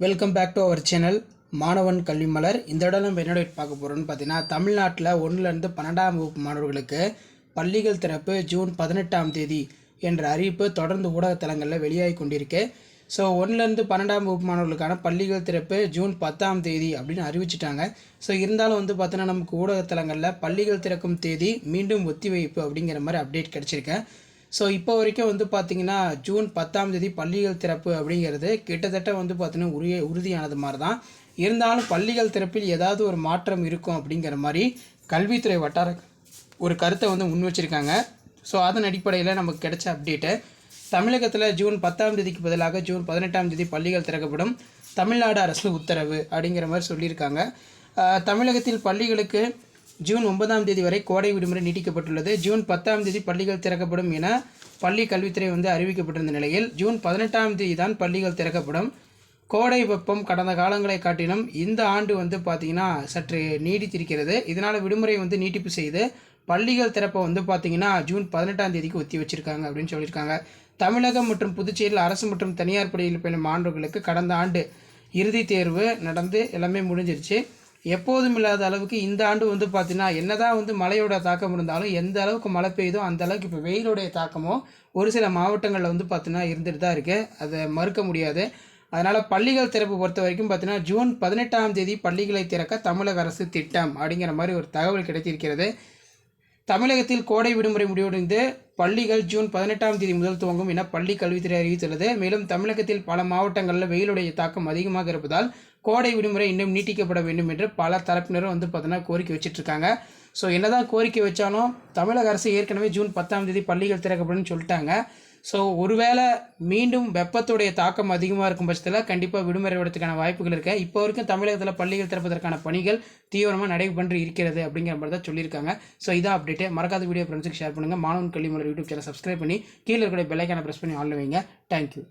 Welcome back to our channel Manavan Kalvi Malar இந்த இடம் நம்ம என்னோட பார்க்க போகிறோம்னு பார்த்தீங்கன்னா தமிழ்நாட்டில் ஒன்றுலேருந்து பன்னெண்டாம் வகுப்பு மாணவர்களுக்கு பள்ளிகள் திறப்பு ஜூன் பதினெட்டாம் தேதி என்ற அறிவிப்பு தொடர்ந்து ஊடகத்தலங்களில் வெளியாகி கொண்டிருக்கு. ஸோ ஒன்றுலேருந்து பன்னெண்டாம் வகுப்பு மாணவர்களுக்கான பள்ளிகள் திறப்பு ஜூன் பத்தாம் தேதி அப்படின்னு அறிவிச்சிட்டாங்க. ஸோ இருந்தாலும் வந்து பார்த்தோன்னா நமக்கு ஊடகத்தலங்களில் பள்ளிகள் திறக்கும் தேதி மீண்டும் ஒத்திவைப்பு அப்படிங்கிற மாதிரி அப்டேட் கிடச்சிருக்கேன் ஸோ இப்போ வரைக்கும் வந்து பார்த்திங்கன்னா ஜூன் பத்தாம் தேதி பள்ளிகள் திறப்பு அப்படிங்கிறது கிட்டத்தட்ட வந்து பார்த்தீங்கன்னா உரிய உறுதியானது மாதிரி தான் இருந்தாலும் பள்ளிகள் திறப்பில் ஏதாவது ஒரு மாற்றம் இருக்கும் அப்படிங்கிற மாதிரி கல்வித்துறை வட்டார ஒரு கருத்தை வந்து முன் வச்சுருக்காங்க. ஸோ அதன் அடிப்படையில் நமக்கு கிடைச்ச அப்டேட்டு தமிழகத்தில் ஜூன் பத்தாம் தேதிக்கு பதிலாக ஜூன் பதினெட்டாம் தேதி பள்ளிகள் திறக்கப்படும். தமிழ்நாடு அரசு உத்தரவு அப்படிங்கிற மாதிரி சொல்லியிருக்காங்க. தமிழகத்தில் பள்ளிகளுக்கு ஜூன் ஒன்பதாம் தேதி வரை கோடை விடுமுறை நீட்டிக்கப்பட்டுள்ளது. ஜூன் பத்தாம் தேதி பள்ளிகள் திறக்கப்படும் என பள்ளி கல்வித்துறை வந்து அறிவிக்கப்பட்டிருந்த நிலையில் ஜூன் பதினெட்டாம் தேதி தான் பள்ளிகள் திறக்கப்படும். கோடை வெப்பம் கடந்த காலங்களை காட்டிலும் இந்த ஆண்டு வந்து பார்த்திங்கன்னா சற்று நீடித்திருக்கிறது. இதனால் விடுமுறை வந்து நீட்டிப்பு செய்து பள்ளிகள் திறப்பை வந்து பார்த்திங்கன்னா ஜூன் பதினெட்டாம் தேதிக்கு ஒத்தி வச்சிருக்காங்க அப்படின்னு சொல்லியிருக்காங்க. தமிழகம் மற்றும் புதுச்சேரியில் அரசு மற்றும் தனியார் பள்ளியில் பயிலும் மாணவர்களுக்கு கடந்த ஆண்டு இறுதித் தேர்வு நடந்து எல்லாமே முடிஞ்சிருச்சு. எப்போதும் இல்லாத அளவுக்கு இந்த ஆண்டு வந்து பார்த்தீங்கன்னா என்னதான் வந்து மழையோட தாக்கம் இருந்தாலும் எந்த அளவுக்கு மழை பெய்யுதோ அந்த அளவுக்கு இப்போ வெயிலுடைய தாக்கமோ ஒரு சில மாவட்டங்களில் வந்து பார்த்தீங்கன்னா இருந்துட்டு தான் இருக்குது அதை மறுக்க முடியாது. அதனால் பள்ளிகள் திறப்பு பொறுத்த வரைக்கும் பார்த்தீங்கன்னா ஜூன் பதினெட்டாம் தேதி பள்ளிகளை திறக்க தமிழக அரசு திட்டம் அப்படிங்கிற மாதிரி ஒரு தகவல் கிடைத்திருக்கிறது. தமிழகத்தில் கோடை விடுமுறை முடிவடைந்து பள்ளிகள் ஜூன் பதினெட்டாம் தேதி முதல் துவங்கும் என பள்ளி கல்வித்துறை அறிவித்துள்ளது. மேலும் தமிழகத்தில் பல மாவட்டங்களில் வெயிலுடைய தாக்கம் அதிகமாக இருப்பதால் கோடை விடுமுறை இன்னும் நீட்டிக்கப்பட வேண்டும் என்று பல தரப்பினரும் வந்து பார்த்தீங்கன்னா கோரிக்கை வச்சுட்ருக்காங்க. இருக்காங்க ஸோ என்னதான் கோரிக்கை வச்சாலும் தமிழக அரசு ஏற்கனவே ஜூன் பத்தாம் தேதி பள்ளிகள் திறக்கப்படும் சொல்லிட்டாங்க. ஸோ ஒருவேளை மீண்டும் வெப்பத்துடைய தாக்கம் அதிகமாக இருக்கும் பட்சத்தில் கண்டிப்பாக விடுமுறை விடத்துக்கான வாய்ப்புகள் இருக்கு. இப்போ வரைக்கும் தமிழகத்தில் பள்ளிகள் திறப்பதற்கான பணிகள் தீவிரமாக நடைபெற்று இருக்கிறது அப்படிங்கிற மாதிரி தான் சொல்லியிருக்காங்க. ஸோ இதான் அப்டேட்டு மறக்காத வீடியோ ஃப்ரெண்ட்ஸுக்கு ஷேர் பண்ணுங்கள் மாணவன் கல்வி மலர் யூடியூப் சேனல் சப்ஸ்கிரைப் பண்ணி கீழே இருக்கிற பெல்லைக்கான ப்ரெஸ் பண்ணி ஆன்ல வைங்க. தேங்க்யூ